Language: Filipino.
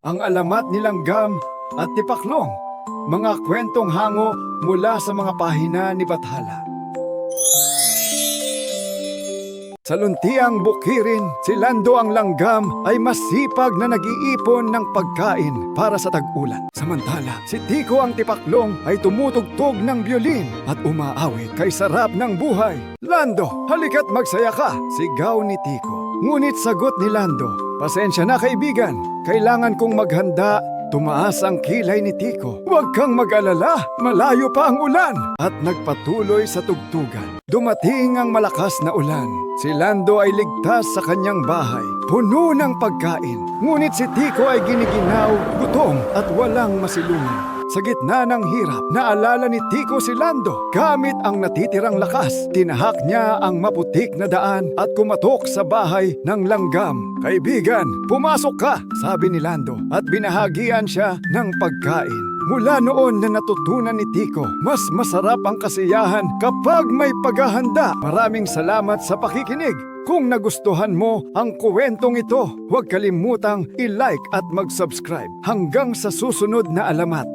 ang alamat nilang gam at tipaklong, mga kwentong hango mula sa mga pahina ni Bathala. Sa luntiang bukirin, si Lando ang langgam ay masipag na nag-iipon ng pagkain para sa tag-ulan. Samantala, si Tiko ang tipaklong ay tumutugtog ng biolin at umaawi kay sarap ng buhay. Lando, halika't magsaya ka! Sigaw ni Tiko. Ngunit sagot ni Lando, Pasensya na kaibigan, kailangan kong maghanda Tumaas ang kilay ni Tiko. Huwag kang mag-alala, malayo pa ang ulan. At nagpatuloy sa tugtugan. Dumating ang malakas na ulan. Si Lando ay ligtas sa kanyang bahay, puno ng pagkain. Ngunit si Tiko ay giniginaw, gutom at walang masilungan. Sa gitna ng hirap, naalala ni Tiko si Lando. Gamit ang natitirang lakas, tinahak niya ang maputik na daan at kumatok sa bahay ng langgam. Kaibigan, pumasok ka, sabi ni Lando at binahagian siya ng pagkain. Mula noon na natutunan ni Tiko, mas masarap ang kasiyahan kapag may paghahanda. Maraming salamat sa pakikinig. Kung nagustuhan mo ang kuwentong ito, huwag kalimutang i-like at mag-subscribe. Hanggang sa susunod na alamat.